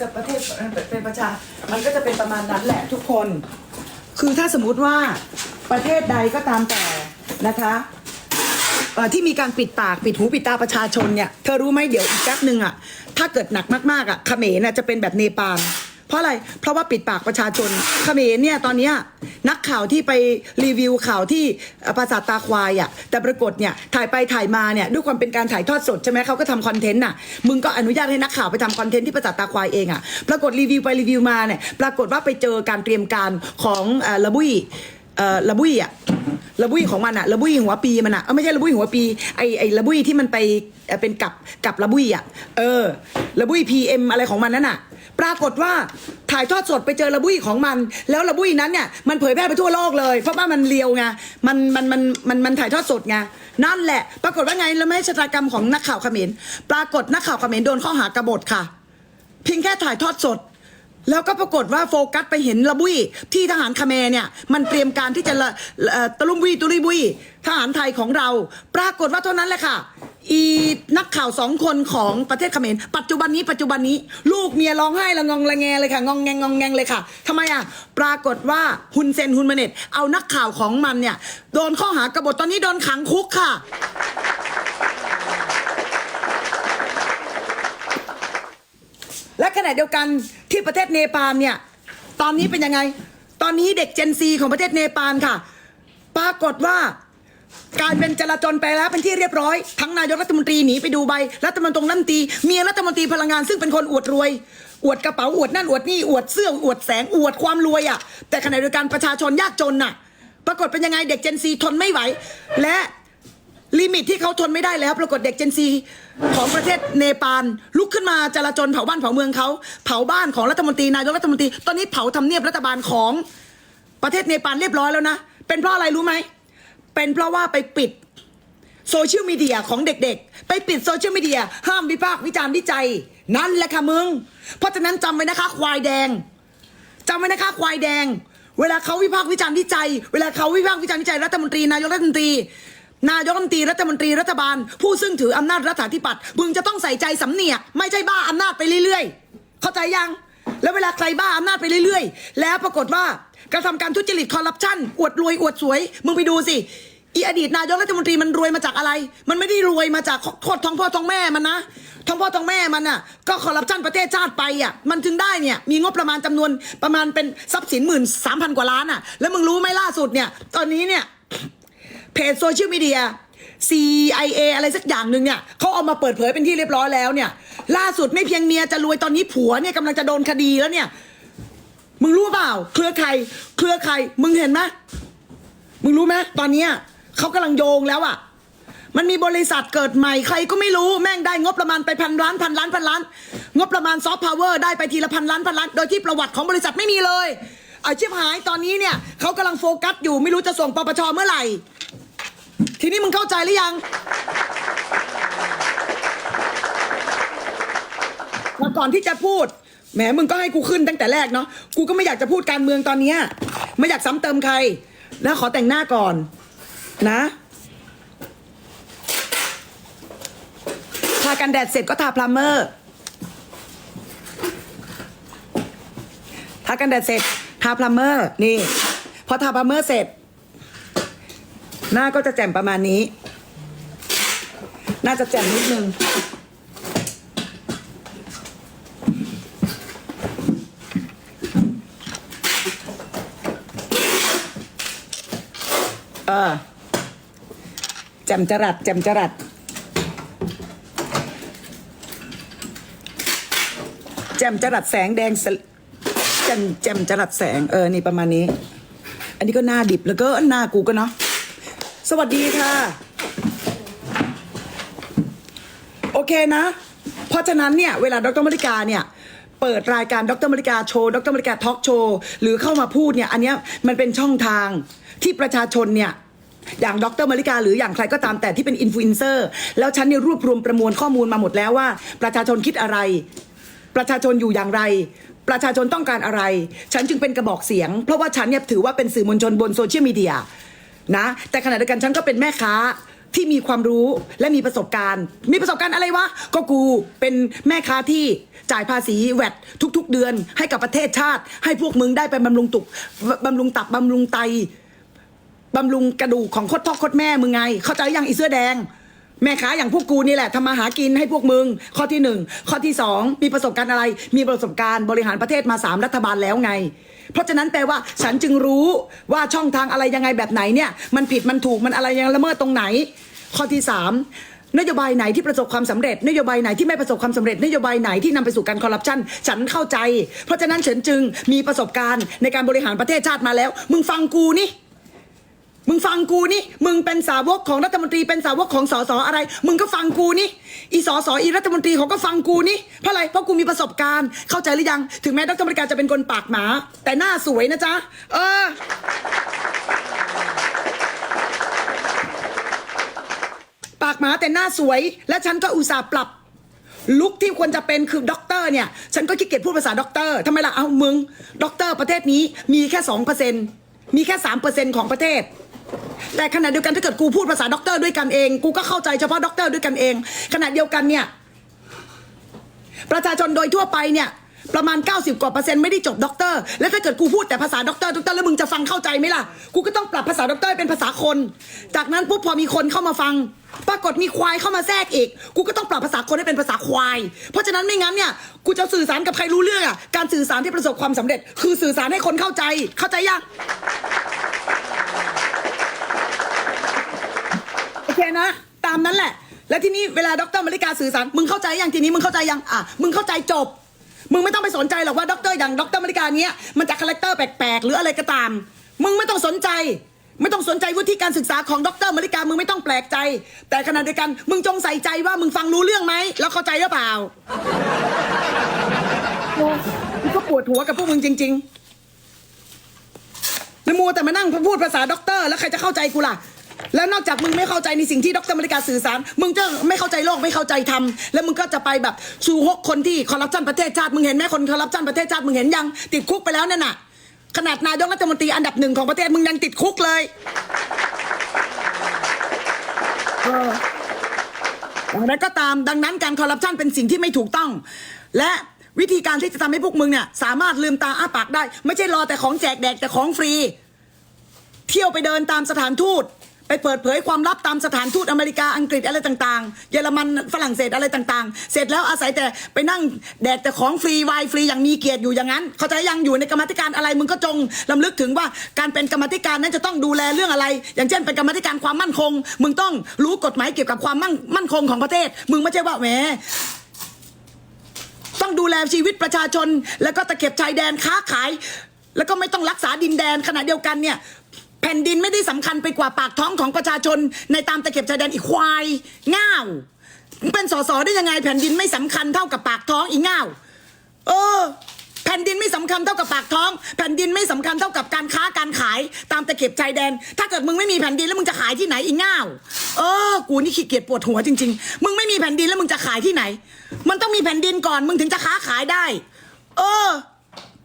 จะประเทศเป็นประชา มันก็จะเป็นประมาณนั้นแหละทุกคน คือถ้าสมมุติว่าประเทศใดก็ตามแต่นะคะที่มีการปิดปากปิดหูปิดตาประชาชนเนี่ย เธอรู้ไหมเดี๋ยวอีกแป๊บหนึ่งอะถ้าเกิดหนักมากๆอะเขมรน่ะจะเป็นแบบเนปาล เพราะอะไร เพราะว่าปิดปากประชาชนเขมรเนี่ยตอนนี้นักข่าวที่ไปรีวิวข่าวที่ปราสาทตาควายอะแต่ปรากฏเนี่ยถ่ายไปถ่ายมาเนี่ยด้วยความเป็นการถ่ายทอดสดใช่ไหมเขาก็ทำคอนเทนต์น่ะมึงก็อนุญาตให้นักข่าวไปทำคอนเทนต์ที่ปราสาทตาควายเองอะปรากฏรีวิวไปรีวิวมาเนี่ยปรากฏว่าไปเจอการเตรียมการของเอ่อระบุย เอ่อระบุยอะระบุยของมันอะระบุยหัวปีมันอะเออไม่ใช่ระบุยหัวปีไอไอระบุยที่มันไปเอ่อเป็นกับกับระบุยอะเออระบุยพีเอ็มอะไรของมันนั่นอะปรากฏว่าถ่ายทอดสดไปเจอระบุยของมัน แล้วระบุยนั้นเนี่ยมันเผยแพร่ไปทั่วโลกเลย เพราะว่ามันเลียวไงมันมันมันมันมันถ่ายทอดสดไงนั่นแหละ ปรากฏว่าไงแล้วไม่ชะตากรรมของนักข่าวเขมรปรากฏนักข่าวเขมรโดนข้อหากบฏค่ะ เพียงแค่ถ่ายทอดสด แล้วก็ปรากฏว่าโฟกัสไปเห็นระบุยที่ทหารคาเมรเนี่ย มันเตรียมการที่จะละเอ่อตะลุมบุยตุลุยบุยทหารไทยของเรา ปรากฏว่าเท่านั้นแหละค่ะ อีนักข่าวสองคนของประเทศเขมรปัจจุบันนี้ปัจจุบันนี้ ลูกเมียร้องไห้ละงองละแงเลยค่ะ งองแงงงองแงงเลยค่ะทำไมอะ ปรากฏว่าฮุนเซนฮุนมาเนตเอานักข่าวของมันเนี่ย โดนข้อหากบฏตอนนี้โดนขังคุกค่ะและขณะเดียวกัน ที่ประเทศเนปาลเนี่ย ตอนนี้เป็นยังไง ตอนนี้เด็กเจนซีของประเทศเนปาลค่ะ ปรากฏว่ากายเป็นจราจรไปแล้วเป็นที่เรียบร้อย ทั้งนายกรัฐมนตรีหนีไปดูใบรัฐมนตรีรัฐมนตรีเมียรัฐมนตรีพลังงานซึ่งเป็นคนอวดรวย อวดกระเป๋าอวดนั่นอวดนี่อวดเสื้ออวดแสงอวดความรวยอะ่ะ แต่ขณะเดียวกันประชาชนยากจนน่ะ ปรากฏเป็นยังไงเด็กเจนซีทนไม่ไหว และ ลิมิตที่เขาทนไม่ได้แล้วปรากฏเด็กเจนซีของประเทศเนปาลลุกขึ้นมาจราจรเผาบ้านเผาเมืองเขาเผาบ้านของรัฐมนตรีนายกรัฐมนตรีตอนนี้เผาทำเนียบรัฐบาลของประเทศเนปาลเรียบร้อยแล้วนะ เป็นเพราะอะไรรู้ไหม เป็นเพราะว่าไปปิดโซเชียลมีเดียของเด็กๆ ไปปิดโซเชียลมีเดียห้ามวิพากษ์วิจารณ์วิจัย นั่นแหละค่ะมึง เพราะฉะนั้นจำไว้นะคะ ควายแดงจำไว้นะคะ ควายแดง เวลาเขาวิพากษ์วิจารณ์วิจัย เวลาเขาวิพากษ์วิจารณ์วิจัยรัฐมนตรีนายกรัฐมนตรี นายกรัฐมนตรีรัฐมนตรีรัฐบาล ผู้ซึ่งถืออำนาจรัฐาธิปัตย์มึงจะต้องใส่ใจสำเนียกไม่ใช่บ้าอำนาจไปเรื่อยๆ เข้าใจยัง แล้วเวลาใครบ้าอำนาจไปเรื่อยๆ แล้วปรากฏว่ากระทำการทุจริตคอร์รัปชันอวดรวยอวดสวย มึงไปดูสิอีอดีตนายกรัฐมนตรีมันรวยมาจากอะไร มันไม่ได้รวยมาจากโคตรท้องพ่อท้องแม่มันนะท้องพ่อท้องแม่มันอะ ก็คอร์รัปชันประเทศชาติไปอะ มันถึงได้เนี่ย มีงบประมาณจำนวนประมาณเป็นทรัพย์สินหมื่นสามพันกว่าล้านอะ แล้วมึงรู้ไหมล่าสุดเนี่ย ตอนนี้เนี่ย เพจโซเชียลมีเดีย CIA อะไรสักอย่างหนึ่งเนี่ยเขาเอามาเปิดเผยเป็นที่เรียบร้อยแล้วเนี่ย ล่าสุดไม่เพียงเมียจะรวยตอนนี้ผัวเนี่ยกำลังจะโดนคดีแล้วเนี่ย มึงรู้เปล่า เครือใครเครือใครมึงเห็นไหมมึงรู้ไหมตอนเนี้ยเขากำลังโยงแล้วอะ มันมีบริษัทเกิดใหม่ใครก็ไม่รู้แม่งได้งบประมาณไปพันล้านพันล้านพันล้าน งบประมาณซอฟต์พาวเวอร์ได้ไปทีละพันล้านพันล้าน โดยที่ประวัติของบริษัทไม่มีเลยอาชีพหายตอนนี้เนี่ยเขากำลังโฟกัสอยู่ไม่รู้จะส่งปปชเมื่อไหร่ ทีนี้มึงเข้าใจหรือยังมาก่อนที่จะพูด แหมมึงก็ให้กูขึ้นตั้งแต่แรกเนาะ กูก็ไม่อยากจะพูดการเมืองตอนเนี้ยไม่อยากซ้ำเติมใคร แล้วขอแต่งหน้าก่อนนะ ทากันแดดเสร็จก็ทาพลาเมอร์ ทากันแดดเสร็จทาพลาเมอร์ นี่ พอทาพลาเมอร์เสร็จ หน้าก็จะแจ่มประมาณนี้ น่าจะแจ่มนิดนึง เออแจ่มจรัดแจ่มจรัดแจ่มจรัดแสงแดงสแจ่มแจ่มจรัดแสงเออนี่ประมาณนี้ อันนี้ก็หน้าดิบแล้วก็หน้ากูก็เนาะ สวัสดีค่ะ โอเคนะ เพราะฉะนั้นเนี่ย เวลาดรมริกาเนี่ยเปิดรายการดรมริกาโชว์ดรมริกาทอล์กโชว์หรือเข้ามาพูดเนี่ย อันเนี้ยมันเป็นช่องทางที่ประชาชนเนี่ยอย่างดรมริกาหรืออย่างใครก็ตามแต่ที่เป็นอินฟลูเอนเซอร์แล้วฉันเนี่ยรวบรวมประมวลข้อมูลมาหมดแล้วว่า ประชาชนคิดอะไร ประชาชนอยู่อย่างไร ประชาชนต้องการอะไร ฉันจึงเป็นกระบอกเสียง เพราะว่าฉันเนี่ยถือว่าเป็นสื่อมวลชนบนโซเชียลมีเดีย นะ แต่ขณะเดียวกันฉันก็เป็นแม่ค้าที่มีความรู้และมีประสบการณ์ มีประสบการณ์อะไรวะ ก็กูเป็นแม่ค้าที่จ่ายภาษีแวดทุก ๆ เดือน ให้กับประเทศชาติ ให้พวกมึงได้ไปบำรุงตุกบำรุงตับบำรุงไตบำรุงกระดูกของคตรพ่อโคตรแม่มึงไง เข้าใจยังอีเสื้อแดง แม่ค้าอย่างพวกกูนี่แหละทำมาหากินให้พวกมึง ข้อที่หนึ่งข้อที่สองมีประสบการณ์อะไร มีประสบการณ์บริหารประเทศมาสามรัฐบาลแล้วไง เพราะฉะนั้นแปลว่าฉันจึงรู้ว่าช่องทางอะไรยังไงแบบไหนเนี่ย มันผิดมันถูกมันอะไรยังละเมิดตรงไหน ข้อที่สามนโยบายไหนที่ประสบความสำเร็จ นโยบายไหนที่ไม่ประสบความสำเร็จ นโยบายไหนที่นำไปสู่การคอร์รัปชันฉันเข้าใจ เพราะฉะนั้นฉันจึงมีประสบการณ์ในการบริหารประเทศชาติมาแล้ว มึงฟังกูนี่ มึงฟังกูนี่ มึงเป็นสาวกของรัฐมนตรีเป็นสาวกของสสอะไร มึงก็ฟังกูนี่ อีสสอีรัฐมนตรีเขาก็ฟังกูนี่ เพราะอะไร เพราะกูมีประสบการณ์ เข้าใจหรือยัง ถึงแม้รมริการจะเป็นคนปากหมา แต่หน้าสวยนะจ๊ะ เออ ปากหมาแต่หน้าสวย และฉันก็อุตส่าห์ปรับลุกที่ควรจะเป็นคือด็อกเตอร์เนี่ย ฉันก็ขี้เกียจพูดภาษาด็อกเตอร์ทำไมล่ะ เอามึงด็อกเตอร์ประเทศนี้มีแค่สองเปอร์เซ็นมีแค่สามเปอร์เซ็นของประเทศ แต่ขณะเดียวกันถ้าเกิดกูพูดภาษาด็อกเตอร์ด้วยกันเอง กูก็เข้าใจเฉพาะด็อกเตอร์ด้วยกันเอง ขณะเดียวกันเนี่ย ประชาชนโดยทั่วไปเนี่ย ประมาณ 90 กว่าเปอร์เซ็นต์ไม่ได้จบด็อกเตอร์ แล้วถ้าเกิดกูพูดแต่ภาษาด็อกเตอร์ด็อกเตอร์แล้วมึงจะฟังเข้าใจไหมล่ะ กูก็ต้องปรับภาษาด็อกเตอร์เป็นภาษาคน จากนั้นปุ๊บพอมีคนเข้ามาฟัง ปรากฏมีควายเข้ามาแทรกอีก กูก็ต้องปรับภาษาคนให้เป็นภาษาควาย เพราะฉะนั้นไม่งั้นเนี่ย กูจะสื่อสารกับใครรู้เรื่องอะการสื่อสารที่ประสบความสำเร็จ คือสื่อสารให้คนเข้าใจ เข้าใจยัง อเคนะ ตามนั้นแหละ แล้วทีนี้เวลาดรมาริกาสื่อสารมึงเข้าใจยังทีนี้มึงเข้าใจยังอะมึงเข้าใจจบ มึงไม่ต้องไปสนใจหรอกว่าดรอย่างดรมาริกาเนี้ยมันจะคาแรคเตอร์แปลกๆหรืออะไรก็ตาม มึงไม่ต้องสนใจ ไม่ต้องสนใจวุฒิการศึกษาของดรมาริกามึงไม่ต้องแปลกใจ แต่ขณะเดียวกันมึงจงใส่ใจว่ามึงฟังรู้เรื่องไหมแล้วเข้าใจหรือเปล่าโอ้มึงก็ปวดหัวกับพวกมึงจริงๆแล้วมัวแต่มานั่งพูดภาษาด็อกเตอร์ แล้วใครจะเข้าใจกูล่ะ แล้วนอกจากมึงไม่เข้าใจในสิ่งที่ดรมริกาสื่อสาร มึงจะไม่เข้าใจโลกไม่เข้าใจธรรมแล้วมึงก็จะไปแบบชูฮกคนที่คอร์รัปชันประเทศชาติมึงเห็นไหมคนคอร์รัปชันประเทศชาติมึงเห็นยังติดคุกไปแล้วนั่นน่ะ ขนาดนายกรัฐมนตรีอันดับหนึ่งของประเทศมึงยังติดคุกเลยอย่างไรก็ตามดังนั้นการคอร์รัปชันเป็นสิ่งที่ไม่ถูกต้อง และวิธีการที่จะทำให้พวกมึงเนี่ยสามารถลืมตาอ้าปากได้ ไม่ใช่รอแต่ของแจกแดกแต่ของฟรี เที่ยวไปเดินตามสถานทูต ไปเปิดเผยความลับตามสถานทูตอเมริกาอังกฤษอะไรต่างๆ เยอรมันฝรั่งเศสอะไรต่างๆ เสร็จแล้วอาศัยแต่ไปนั่งแดกแต่ของฟรีวายฟรีอย่างมีเกียรติอยู่อย่างนั้น เขาใจะยังอยู่ในกรรมธิการอะไรมึงก็จงลำลึกถึงว่าการเป็นกรรมธิการนั้นจะต้องดูแลเรื่องอะไร อย่างเช่นเป็นกรรมธิการความมั่นคง มึงต้องรู้กฎหมายเกี่ยวกับความมั่นมั่นคงของประเทศ มึงไม่ใช่ว่าแหมต้องดูแลชีวิตประชาชน แล้วก็ตะเข็บชายแดนค้าขาย แล้วก็ไม่ต้องรักษาดินแดนขณะเดียวกันเนี่ย แผ่นดินไม่ได้สำคัญไปกว่าปากท้องของประชาชน ในตามตะเข็บชายแดนอีกควายง่าวเป็นสสได้ยังไง แผ่นดินไม่สำคัญเท่ากับปากท้องอีง่าวเออ แผ่นดินไม่สำคัญเท่ากับปากท้อง แผ่นดินไม่สำคัญเท่ากับการค้าการขายตามตะเข็บชายแดน ถ้าเกิดมึงไม่มีแผ่นดินแล้วมึงจะขายที่ไหนอีง่าวเออ กูนี่ขี้เกียจปวดหัวจริง ๆ มึงไม่มีแผ่นดินแล้วมึงจะขายที่ไหน มันต้องมีแผ่นดินก่อนมึงถึงจะค้าขายได้ เออ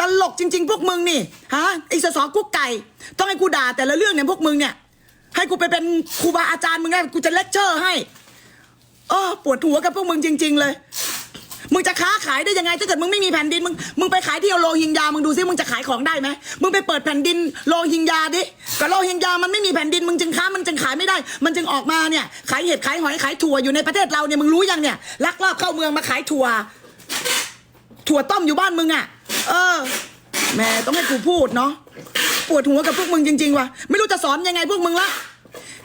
ตลกจริง ๆ พวกมึงนี่ฮะไอ้สสกุ๊กไก่ ต้องให้กูด่าแต่ละเรื่องเนี่ยพวกมึงเนี่ย ให้กูไปเป็นครูบาอาจารย์มึงได้กูจะเลคเชอร์ให้เออปวดหัวกับพวกมึงจริง ๆ เลย มึงจะค้าขายได้ยังไงถ้าเกิดมึงไม่มีแผ่นดินมึงมึงไปขายที่โลหิงญามึงดูซิมึงจะขายของได้ไหมมึงไปเปิดแผ่นดินโลหิงญาดิกับโลหิงญามันไม่มีแผ่นดินมึงจึงค้ามันจึงขายไม่ได้ มันจึงออกมาเนี่ย ขายเห็ดขายหอยขายถั่วอยู่ในประเทศเราเนี่ยมึงรู้ยังเนี่ยลักลอบเข้าเมืองมาขายถั่ว ถั่วต้มอยู่บ้านมึงอะ เออ แม่ต้องให้กูพูดเนาะปวดหัวกับพวกมึงจริงๆว่ะไม่รู้จะสอนยังไงพวกมึงละ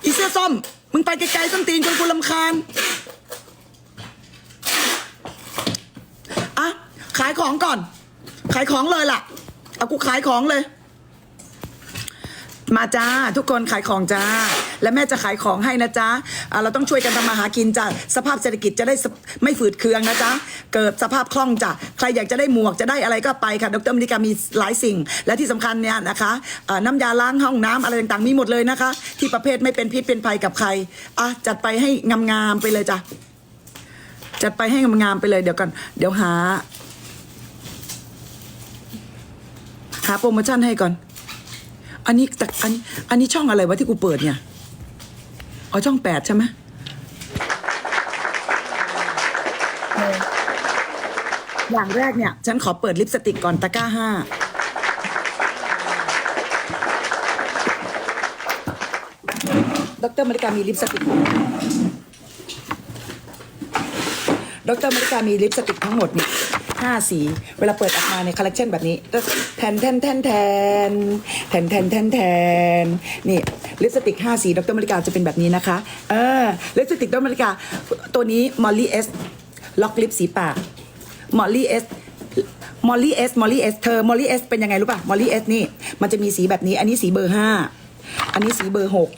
อีเสื้อส้ม มึงไปไกลๆส้นตีนจนกูลำคาญอะขายของก่อน ขายของเลยล่ะ เอากูขายของเลย มาจ้าทุกคนขายของจ้า และแม่จะขายของให้นะจ๊ะอ่าเราต้องช่วยกันทำมาหากินจ้ะสภาพเศรษฐกิจจะได้ไม่ฝืดเคืองนะจ๊ะเกิดสภาพคล่องจ้ะใครอยากจะได้หมวกจะได้อะไรก็ไปค่ะดรมนิกามีหลายสิ่ง และที่สำคัญเนี่ยนะคะน้ำยาล้างห้องน้ำอะไรต่างๆมีหมดเลยนะคะ ที่ประเภทไม่เป็นพิษเป็นภัยกับใครอะจัดไปให้งามๆไปเลยจ้ะจัดไปให้งามๆไปเลยเดี๋ยวก่อนเดี๋ยวหา หาโปรโมชั่นให้ก่อน อันนี้แต่อันอันนี้ช่องอะไรวะที่กูเปิดเนี่ยอ๋อช่องแปดใช่ไหมเอออย่างแรกเนี่ย ฉันขอเปิดลิปสติกก่อนตะกร้าห้าดรมาริกามีลิปสติก ดรมาริกามีลิปสติกทั้งหมดเนี่ย ห้าสี เวลาเปิดออกมาในคอลเลกชันแบบนี้แทนแทนแทนแทนแทนแทนแทนแทนนี่ลิปสติกห้าสี ดรมริกาจะเป็นแบบนี้นะคะเออลิปสติกดรมริกา ตัวนี้มอลลี่เอสล็อกลิปสีปากมอลลี่เอสมอลลี่เอสมอลลี่เอสเธอมอลลี่เอสเป็นยังไงรู้ป่ะมอลลี่เอสนี่ มันจะมีสีแบบนี้ อันนี้สีเบอร์ห้าอันนี้สีเบอร์หก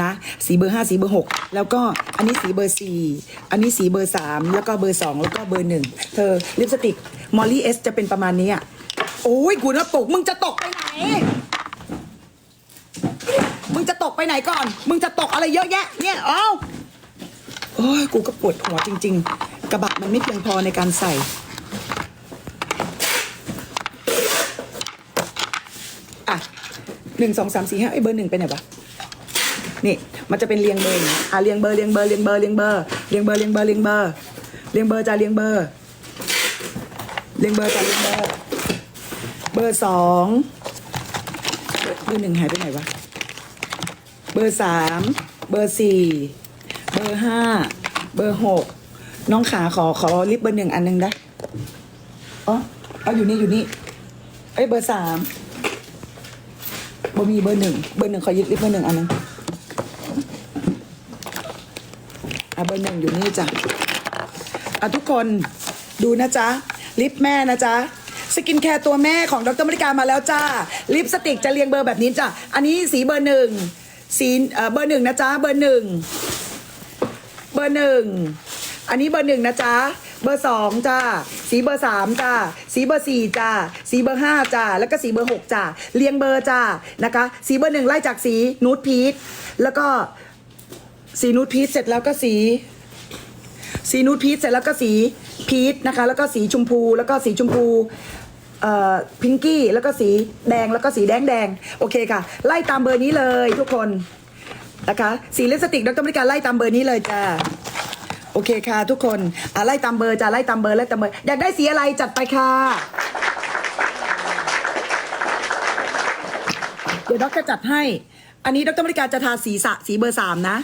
นะ สีเบอร์ห้าสีเบอร์หกแล้วก็อันนี้สีเบอร์สี่อันนี้สีเบอร์สามแล้วก็เบอร์สองแล้วก็เบอร์หนึ่งเธอลิปสติกมอลลี่เอสจะเป็นประมาณนี้อะโอ้ยกูนะตกมึงจะตกไปไหน มึงจะตกไปไหนก่อน มึงจะตกอะไรเยอะแยะ เนี่ยเอ้าโอ้ยกูก็ปวดหัวจริง ๆ กระบะมันไม่เพียงพอในการใส่อะหนึ่งสองสามสี่ห้าไอ้เบอร์หนึ่งไปไหนวะ นี่มันจะเป็นเรียงเบอร์อย่างนี้อะเรียงเบอร์เรียงเบอร์เรียงเบอร์เรียงเบอร์เรียงเบอร์เรียงเบอร์เรียงเบอร์เรียงเบอร์จ้าเรียงเบอร์เรียงเบอร์จ้าเรียงเบอร์เบอร์สองเบอร์หนึ่งหายไปไหนวะเบอร์สามเบอร์สี่เบอร์ห้าเบอร์หกน้องขาขอขอลิปเบอร์หนึ่งอันหนึ่งได้อ๋อเอาอยู่นี่อยู่นี่เอ้ยเบอร์สามบ่มีเบอร์หนึ่งเบอร์หนึ่งขอยึดลิฟเบอร์หนึ่งอันหนึงอะ เบอร์หนึ่งอยู่นี่จ้ะอะทุกคนดูนะจ๊ะ ลิปแม่นะจ๊ะสกินแคร์ตัวแม่ของดรมริกามาแล้วจ้า ลิปสติกจะเรียงเบอร์แบบนี้จ้ะ อันนี้สีเบอร์หนึ่งสีเอ่อเบอร์หนึ่งนะจ๊ะเบอร์หนึ่งเบอร์หนึ่งอันนี้เบอร์หนึ่งนะจ๊ะเบอร์สองจ้าสีเบอร์สามจ้าสีเบอร์สี่จ้าสีเบอร์ห้าจ้าแล้วก็สีเบอร์หกจ้าเรียงเบอร์จ้านะคะ สีเบอร์หนึ่งไล่จากสีนูดพีชแล้วก็ สีนูดพีชเสร็จแล้วก็สี สีนูดพีชเสร็จแล้วก็สีพีชนะคะ แล้วก็สีชมพูแล้วก็สีชมพูเอ่อพิงกี้แล้วก็สีแดงแล้วก็สีแดงแดงโอเคค่ะ ไล่ตามเบอร์นี้เลยทุกคนนะคะ สีลิปสติกดรมริกาไล่ตามเบอร์นี้เลยจ้าโอเคค่ะ ทุกคนอะไล่ตามเบอร์จ้าไล่ตามเบอร์ไล่ตามเบอร์อยากได้สีอะไรจัดไปค่ะเดี๋ยวด็อกจะจัดให้ อันนี้ดรมริกาจะทาสีสะสีเบอร์สามนะ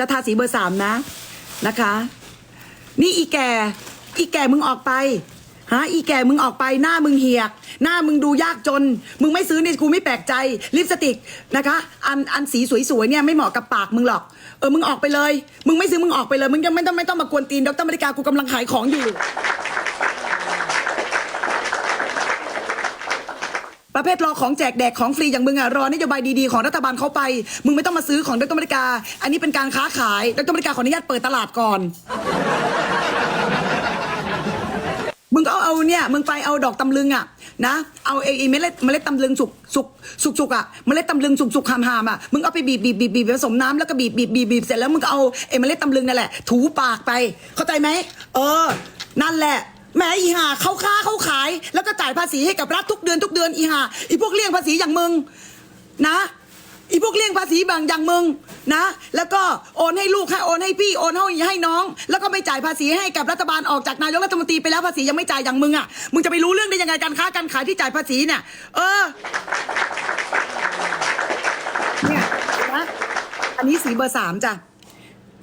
จะทาสีเบอร์สามนะนะคะ นี่อีแก่อีแก่มึงออกไปฮะอีแก่มึงออกไปหน้ามึงเหียก หน้ามึงดูยากจน มึงไม่ซื้อนี่กูไม่แปลกใจลิปสติกนะคะ อันอันสีสวยๆเนี่ยไม่เหมาะกับปากมึงหรอก เออมึงออกไปเลย มึงไม่ซื้อมึงออกไปเลย มึงยังไม่ต้องไม่ต้องมากวนตีนดรมริกากูกำลังขายของอยู่ ประเภทรอของแจกแดกของฟรีอย่างมึงอะรอนโยบายดีๆของรัฐบาลเขาไป มึงไม่ต้องมาซื้อของดรมริกา อันนี้เป็นการค้าขายดรมริกาขออนุญาตเปิดตลาดก่อน มึงก็เอาเนี่ยมึงไปเอาดอกตำลึงอะนะเอาไอ้ไอเมล็ดเมล็ดตำลึงสุกสุกสุกสุกอะเมล็ดตำลึงสุกสุกหามหามอะมึงเอาไปบีบบีบบีบบีบผสมน้ำแล้วก็บีบบีบบีบบีบเสร็จแล้วมึงก็เอาไอ้เมล็ดตำลึงนั่นแหละ ถูปากไป เข้าใจไหมเออ นั่นแหละ แหมอีห่าเขาค้าเขาขาย แล้วก็จ่ายภาษีให้กับรัฐทุกเดือนทุกเดือนอีห่าอีพวกเลี่ยงภาษีอย่างมึงนะอีพวกเลี่ยงภาษีบางอย่างมึงนะ แล้วก็โอนให้ลูกให้โอนให้พี่โอนให้ให้น้อง แล้วก็ไม่จ่ายภาษีให้กับรัฐบาลออกจากนายกรัฐมนตรีไปแล้วภาษียังไม่จ่ายอย่างมึงอะมึงจะไปรู้เรื่องได้ยังไงการค้าการขายที่จ่ายภาษีเนี่ยเออเนี่ยนไหมอันนี้สีเบอร์สามจ้ะ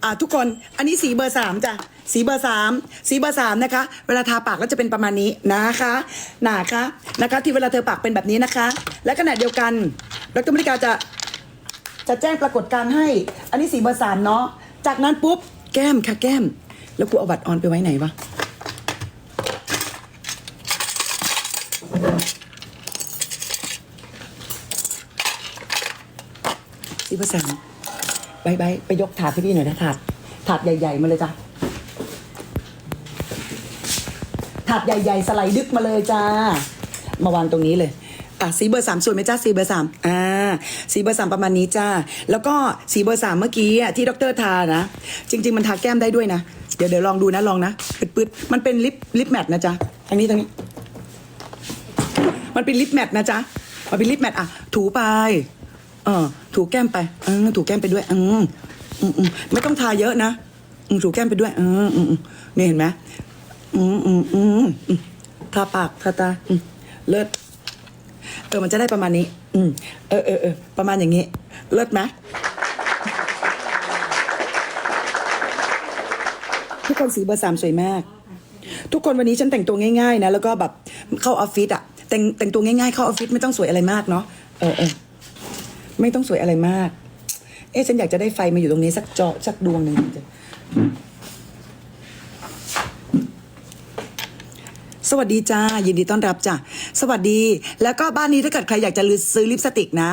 อ่าทุกคนอันนี้สีเบอร์สามจ้ะ สีเบอร์สามสีเบอร์สามนะคะ เวลาทาปากก็จะเป็นประมาณนี้นะคะหนาคะนะคะ ที่เวลาเธอปากเป็นแบบนี้นะคะ และขณะเดียวกันดรมริกาจะจะแจ้งปรากฏการให้ อันนี้สีเบอร์สามเนาะจากนั้นปุ๊บแก้มค่ะแก้ม แล้วกูเอาบัตรออนไปไว้ไหนวะสีเบอร์สามไปไปไปยกถาดให้พี่หน่อยนะถาดถาดใหญ่ ๆ มาเลยจ้ะ ถาดใหญ่ๆ สไลด์ดึกมาเลยจ้ามาวางตรงนี้เลยอะสีเบอร์สามสวยไหมจ้าสีเบอร์สามอ่าสีเบอร์สามประมาณนี้จ้าแล้วก็สีเบอร์สามเมื่อกี้อะที่ดรทานะ จริง ๆ มันทาแก้มได้ด้วยนะ เดี๋ยวเดี๋ยวลองดูนะลองนะปืดๆมันเป็นลิปลิปแมทนะจ๊ะทางนี้ทางนี้ มันเป็นลิปแมทนะจ๊ะมันเป็นลิปแมทอะถูไปเออถูแก้มไปเออถูแก้มไปด้วยอืมอืมอืมไม่ต้องทาเยอะนะอืมถูแก้มไปด้วยอืมอืมอืมนี่เห็นไหม อืมอืมอืมอืมทาปากทาตาอืมเลิศเออมันจะได้ประมาณนี้ อืมเออเออเออประมาณอย่างนี้ เลิศไหมทุกคนสีเบอร์สามสวยมาก ทุกคนวันนี้ฉันแต่งตัวง่ายๆนะแล้วก็แบบเข้าออฟฟิศอะแต่งแต่งตัวง่ายๆเข้าออฟฟิศไม่ต้องสวยอะไรมากเนาะเออเออไม่ต้องสวยอะไรมาก เอ๊ะฉันอยากจะได้ไฟมาอยู่ตรงนี้สักจอสักดวงหนึ่ง สวัสดีจ้ายินดีต้อนรับจ้ะสวัสดี แล้วก็บ้านนี้ถ้าเกิดใครอยากจะซื้อลิปสติกนะ